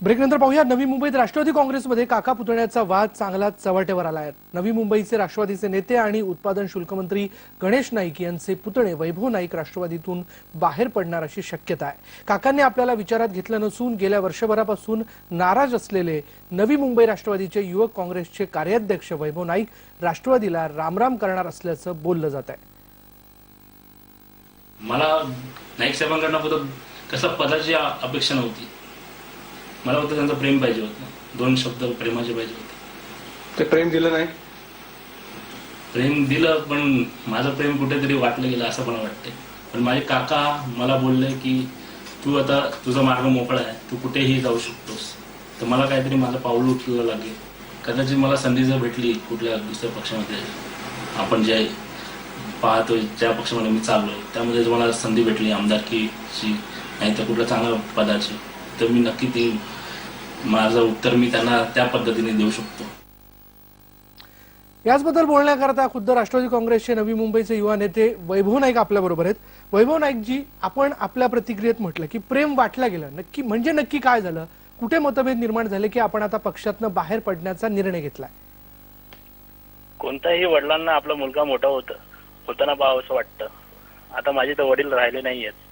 ब्रेकनंतर पाहूया. नवी मुंबईत राष्ट्रवादी काँग्रेसमध्ये काका पुतण्याचा वाद चांगला चव्हाट्यावर आला आहे नवी मुंबईचे राष्ट्रवादीचे नेते आणि उत्पादन शुल्क मंत्री गणेश नाईक यांचे पुतणे वैभव नाईक राष्ट्रवादीतून बाहेर पडणार अशी शक्यता आहे. काकांनी आपल्याला विचारात घेतलं नसून गेल्या वर्षभरापासून नाराज असलेले नवी मुंबई राष्ट्रवादीचे युवक काँग्रेसचे कार्याध्यक्ष वैभव नाईक राष्ट्रवादीला रामराम करणार असल्याचं बोललं जात आहे. मला नाईक साहेबांकडनं कसं पदाची अपेक्षा नव्हती. मला फक्त त्यांचं प्रेम पाहिजे होतं. दोन शब्द प्रेमाचे पाहिजे होते. ते प्रेम दिलं नाही? प्रेम दिलं पण माझं प्रेम कुठेतरी वाटलं गेलं असं मला वाटतंय. पण माझे काका मला बोलले की तू आता तुझा मार्ग मोकळा आहे. तू कुठेही जाऊ शकतोस. तर मला काहीतरी माझं पाऊल उचलावं लागेल. कदाचित मला संधी जर भेटली कुठल्या दुसऱ्या पक्षामध्ये आपण जे पाहतोय ज्या पक्षामध्ये मी चाललोय. त्यामध्ये जर मला संधी भेटली आमदारकीची नाही तर कुठल्या चांगल्या पदाची तर मी नक्की ती माझं उत्तर मी त्यांना त्या पद्धतीने देऊ शकतो. याचबद्दल बोलण्याकरता खुद्द राष्ट्रवादी काँग्रेसचे नवी मुंबईचे युवा नेते वैभव नाईक आपल्या बरोबर आहेत. वैभव नाईकजी आपण आपल्या प्रतिक्रियेत म्हटलं की प्रेम वाटलं गेलं. नक्की म्हणजे नक्की काय झालं? कुठे मतभेद निर्माण झाले की आपण आता पक्षातनं बाहेर पडण्याचा निर्णय घेतलाय? कोणत्याही वडिलांना आपला मुलगा मोठा होत होताना पाहावं असं वाटतं. आता माझे तर वडील राहिले नाही आहेत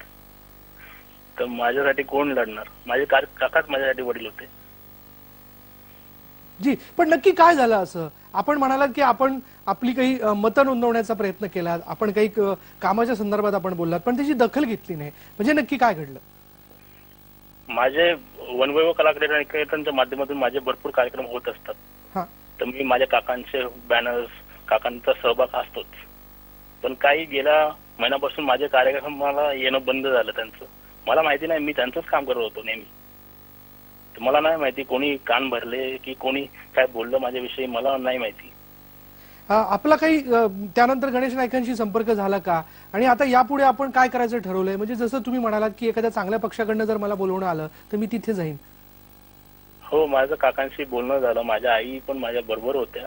तर माझ्यासाठी कोण लढणार? माझे काकाच माझ्यासाठी वडील होते. जी पण नक्की काय झालं असं? आपण म्हणालात की आपण आपली काही मतं नोंदवण्याचा प्रयत्न केला आपण काही कामाच्या संदर्भात आपण बोललात पण त्याची दखल घेतली नाही. म्हणजे नक्की काय घडलं? माझे वनवैव निकेतनच्या माध्यमातून माझे भरपूर कार्यक्रम होत असतात. हा. तर मी माझ्या काकांचे बॅनर्स काकांचा सहभाग असतोच. पण काही गेल्या महिन्यापासून माझे कार्यक्रमाला येणं बंद झालं त्यांचं. मला माहिती नाही मी त्यांचंच काम करत होतो नेहमी. मला नाही माहिती कोणी कान भरले की कोणी काय बोललं माझ्याविषयी मला नाही माहिती. आपला काही त्यानंतर गणेश नाईकांशी संपर्क झाला का? आणि आता यापुढे आपण काय करायचं ठरवलंय? म्हणजे जसं तुम्ही म्हणालात की एखाद्या चांगल्या पक्षाकडनं जर मला बोलवणं आलं तर मी तिथे जाईन. हो माझं काकांशी बोलणं झालं. माझ्या आई पण माझ्या बरोबर होत्या.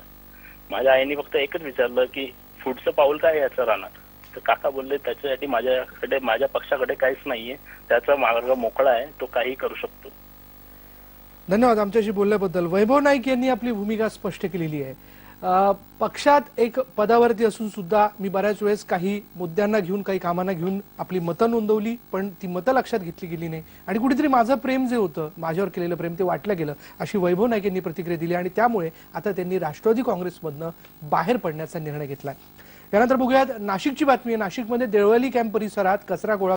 माझ्या आईने फक्त एकच विचारलं की पुढचं पाऊल काय याचं राहणार तर काका बोलले त्याच्यासाठी माझ्याकडे माझ्या पक्षाकडे काहीच नाहीये. त्याचा मार्ग मोकळा आहे तो काही करू शकतो. धन्यवाद आमच्याशी बोलल्याबद्दल. वैभव नाईक यांनी आपली भूमिका स्पष्ट केलेली आहे. पक्षात एक पदावरती असून सुद्धा मी बऱ्याच वेळेस काही मुद्द्यांना घेऊन काही कामांना घेऊन आपली मतं नोंदवली पण ती मतं लक्षात घेतली गेली नाही. आणि कुठेतरी माझं प्रेम जे होतं माझ्यावर केलेलं प्रेम ते वाटलं गेलं अशी वैभव नाईक यांनी प्रतिक्रिया दिली आणि त्यामुळे आता त्यांनी राष्ट्रवादी काँग्रेसमधनं बाहेर पडण्याचा निर्णय घेतलाय. यानंतर बघूयात नाशिकची बातमी. आहे नाशिकमध्ये देळवली कॅम्प परिसरात कचरा गोळा